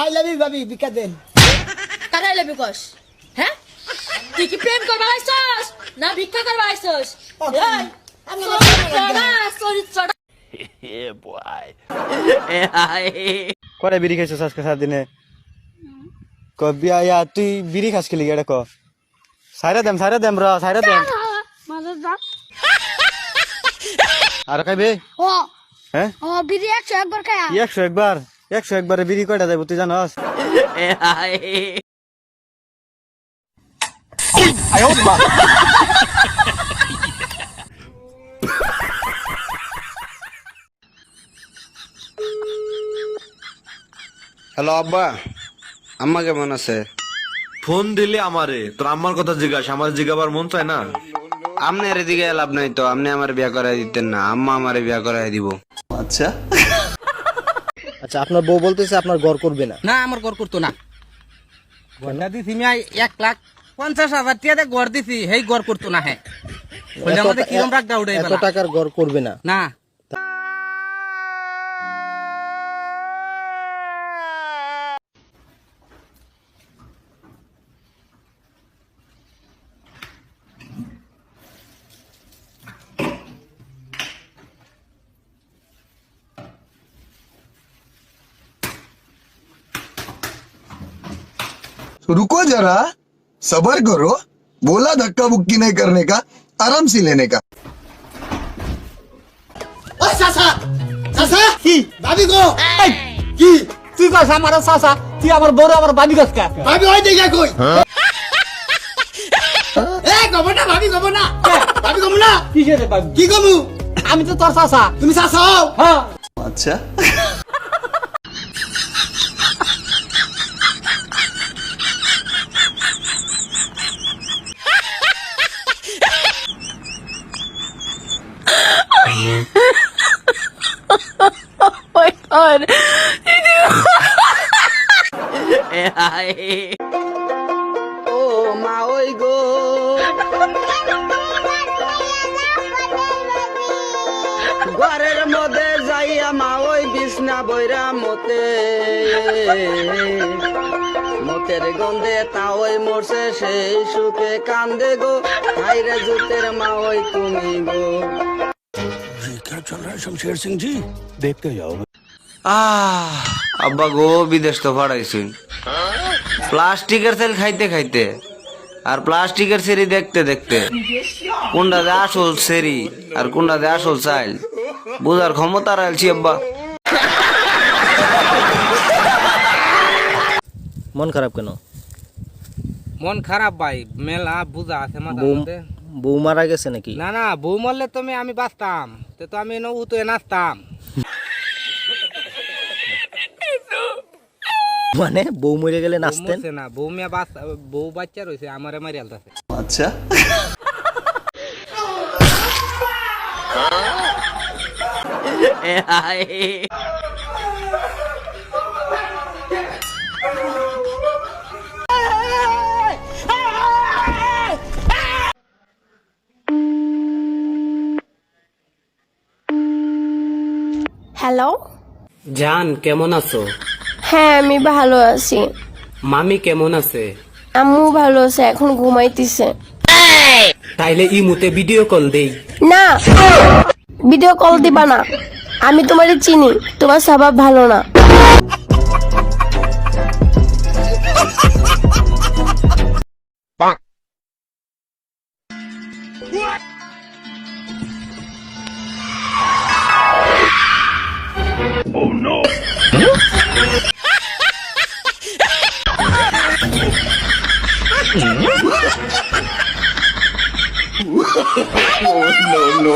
I love you ভাবি ভিক্ষা দেন কারাই লেবি কস? হ্যাঁ? তুই কি প্রেম করবা আইছস? না ভিক্ষা করবা আইছস? এই, চরিত্রটা, চরিত্রটা কয়টা বিড়ি খাইছিস আজকে সারাদিনে? ক বিয়া ইয়া তুই বিড়ি খাস খেলি এটা ক। সাইরা দেম সাইরা দেম র সাইরা দেম। আর খাইবে? ও হ্যাঁ? ও বিড়ি একশো একবার খায়া। ই একশো একবার? একশো একবারে বিড়ি কয়টা যাইব তুই জানস হ্যালো আব্বা। আম্মা কেমন আছে? ফোন দিলে আমারে তোর আম্মার কথা জিজ্ঞাসা আমার জিজ্ঞাবার মন চায় না? আপনার এদিকে লাভ নাই তো আপনি আমার বিয়া করাই দিতেন না আম্মা আমারে বিয়া করাই দিব। আচ্ছা। আচ্ছা আপনার বউ বলতেছে আপনার গড় করবে না। না আমার গড় করতো না। গড়টা দিছি আমি এক লাখ পঞ্চাশ হাজার টিয়াতে গড় দিছি সেই গড় করতো না হ্যাঁ। আমাদের কিরম এত টাকার গড় করবে না। না। रुको जरा सबर करो बोला धक्का बुक्की नहीं करने का आराम से लेने का ও চাচা চাচা কি ভাবি গো কি তুই কাছ আমার চাষা তুই আমার বড় আমার বাবি গাছ কা ভাবি ওই দিকে কই এ গব না ভাবি গব না ভাবি গব না কিসের বাবি কি গমু আমি তো তোর চাষা তুমি চাচা হও হ্যাঁ আচ্ছা ও মা ওই গো ঘরের মধ্যে যাইয়া মা ওই বিছনা বইরা মতে। মতের গন্ধে তা ওই মরছে সেই সুখে কান্দে গো। ভাইরে জুতের মা ওই তুমি গো। আহ আব্বা গো বিদেশ তো ভাড়াইছুন প্লাস্টিকের সেল খাইতে খাইতে আর প্লাস্টিকের সেরি দেখতে দেখতে কোনটা দে আসল সেরি আর কোনটা দে আসল চাইল বুঝার ক্ষমতা রাখছি আব্বা। মন খারাপ কেন? মন খারাপ ভাই মেলা বুঝা আছে মাথার বউ মধ্যে। বউ মারা গেছে নাকি? না না বউ মরলে তুমি আমি বাঁচতাম। তো তো আমি নৌ তো নাচতাম। মানে বউ মরে গেলে নাচতেন? না বউ মেয়ে বাচ্চা বউ বাচ্চা রয়েছে আমারে মারি আলতাছে আচ্ছা। হ্যালো জান কেমন আছো? হ্যাঁ আমি ভালো আছি। মামি কেমন আছে? আম্মু ভালো আছে এখন ঘুমাইতেছে। তাইলে ইমুতে ভিডিও কল দেই। না ভিডিও কল দিবা না। আমি তোমারে চিনি তোমার স্বভাব ভালো না।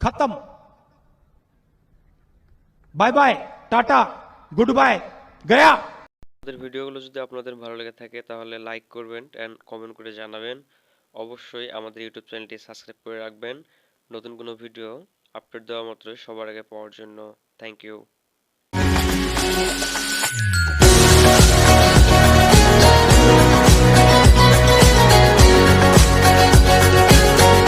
खत्म। Bye bye tata good bye গয়া আমাদের ভিডিওগুলো যদি আপনাদের ভালো লেগে থাকে, তাহলে লাইক করবেন অ্যান্ড কমেন্ট করে জানাবেন। অবশ্যই আমাদের ইউটিউব চ্যানেলটি সাবস্ক্রাইব করে রাখবেন। নতুন কোনো ভিডিও আপডেট দেওয়া মাত্রই সবার আগে পাওয়ার জন্য থ্যাংক ইউ